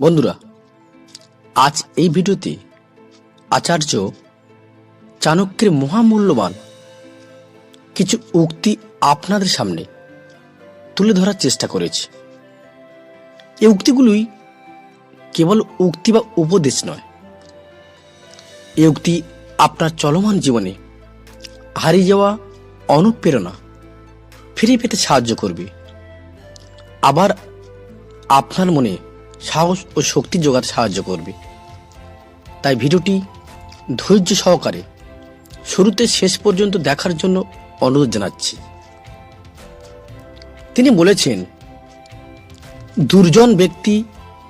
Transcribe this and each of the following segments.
বন্ধুরা, আজ এই ভিডিওতে আচার্য চাণক্যের মহামূল্যবান কিছু উক্তি আপনাদের সামনে তুলে ধরার চেষ্টা করেছি। এই উক্তিগুলোই কেবল উক্তি বা উপদেশ নয়, এই উক্তি আপনার চলমান জীবনে হারিয়ে যাওয়া অনুপ্রেরণা ফিরে পেতে সাহায্য করবে। আবার আপনার মনে সাহস ও শক্তি যোগাতে সাহায্য করবে। তাই ভিডিওটি ধৈর্য সহকারে শুরুতে শেষ পর্যন্ত দেখার জন্য অনুরোধ জানাচ্ছি। তিনি বলেছেন, দুর্জন ব্যক্তি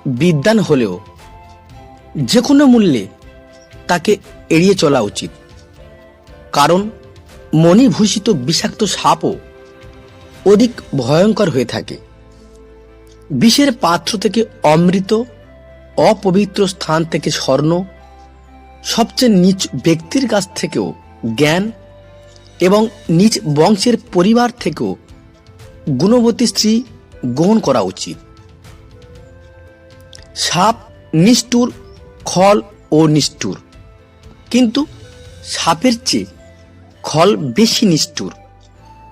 বিদ্যান হলেও যে কোনো মূল্যে তাকে এড়িয়ে চলা উচিত। কারণ মণিভূষিত বিষাক্ত সাপও অধিক ভয়ঙ্কর হয়ে থাকে। বিষের পাত্র থেকে অমৃত, অপবিত্র স্থান থেকে স্বর্ণ, সবচেয়ে নিচ ব্যক্তির কাছ থেকেও জ্ঞান এবং নিজ বংশের পরিবার থেকেও গুণবতী স্ত্রী গ্রহণ করা উচিত। সাপ নিষ্ঠুর, খল ও নিষ্ঠুর। কিন্তু সাপের চেয়ে খল বেশি নিষ্ঠুর।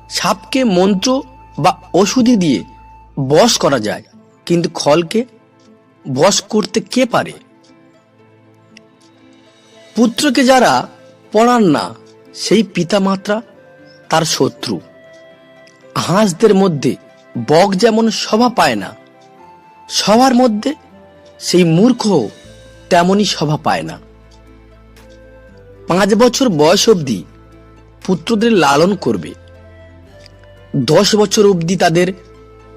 সাপকে মন্ত্র বা ওষুধি দিয়ে বশ করা যায়। কিন্তু খলকে বশ করতে কে পারে? পুত্রকে যারা পড়ান না, সেই পিতামাত্রা তার শত্রু। হাঁসদের মধ্যে বক যেমন সভা পায় না সবার মধ্যে সেই মূর্খ তেমনই সভা পায় না। পাঁচ বছর বয়স অবধি পুত্রদের লালন করবে, দশ বছর অবধি তাদের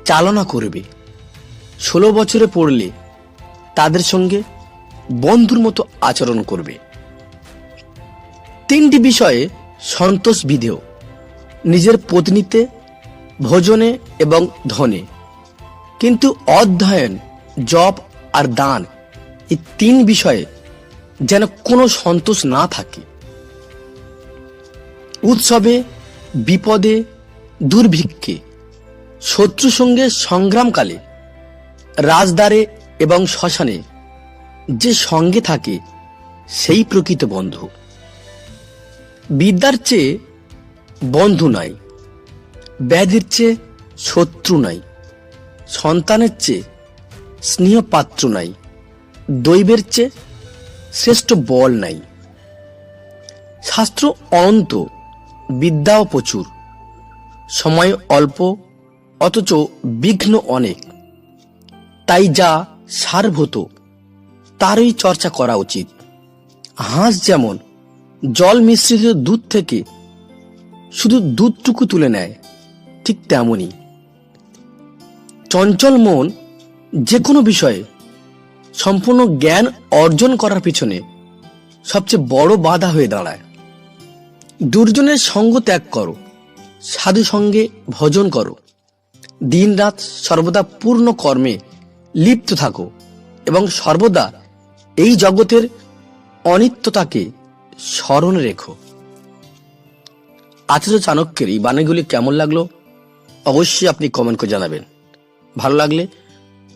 চালনা করবে। ষোলো বছরে পড়লে তাদের সঙ্গে বন্ধুর মতো আচরণ করবে। তিনটি বিষয়ে সন্তোষ বিধেয়, নিজের পত্নীতে, ভোজনে এবং ধনে। কিন্তু অধ্যয়ন, জপ আর দান এই তিন বিষয়ে যেন কোনো সন্তোষ না থাকে। উৎসবে, বিপদে, দুর্ভিক্ষে শত্রু সঙ্গে সংগ্রামকালে রাজদ্বারে এবং শ্মশানে যে সঙ্গে থাকে, সেই প্রকৃত বন্ধু। বিদ্যার চেয়ে বন্ধু নাই, ব্যাধির চেয়ে শত্রু নাই, সন্তানের চেয়ে স্নেহপাত্র নাই, দৈবের চেয়ে শ্রেষ্ঠ বল নাই। শাস্ত্র অনন্ত, বিদ্যাও প্রচুর, সময় অল্প, অথচ বিঘ্ন অনেক। তাই যা সারভূত, তারই চর্চা করা উচিত। হাঁস যেমন জল মিশ্রিত দুধ থেকে শুধু দুধটুকু তুলে নেয়, ঠিক তেমনই। চঞ্চল মন যে কোনো বিষয়ে সম্পূর্ণ জ্ঞান অর্জন করার পিছনে সবচেয়ে বড় বাধা হয়ে দাঁড়ায়। দুর্জনের সঙ্গ ত্যাগ করো সাধু সঙ্গে ভজন করো, দিনরাত সর্বদা পূর্ণ কর্মে লিপ্ত থাকো এবং সর্বদা এই জগতের অনিত্যতাকে স্মরণ রেখো। আচার্য চাণক্যের এই বাণীগুলি কেমন লাগল অবশ্যই আপনি কমেন্ট করে জানাবেন। ভালো লাগলে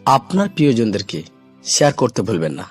আপনার প্রিয়জনদেরকে শেয়ার করতে ভুলবেন না।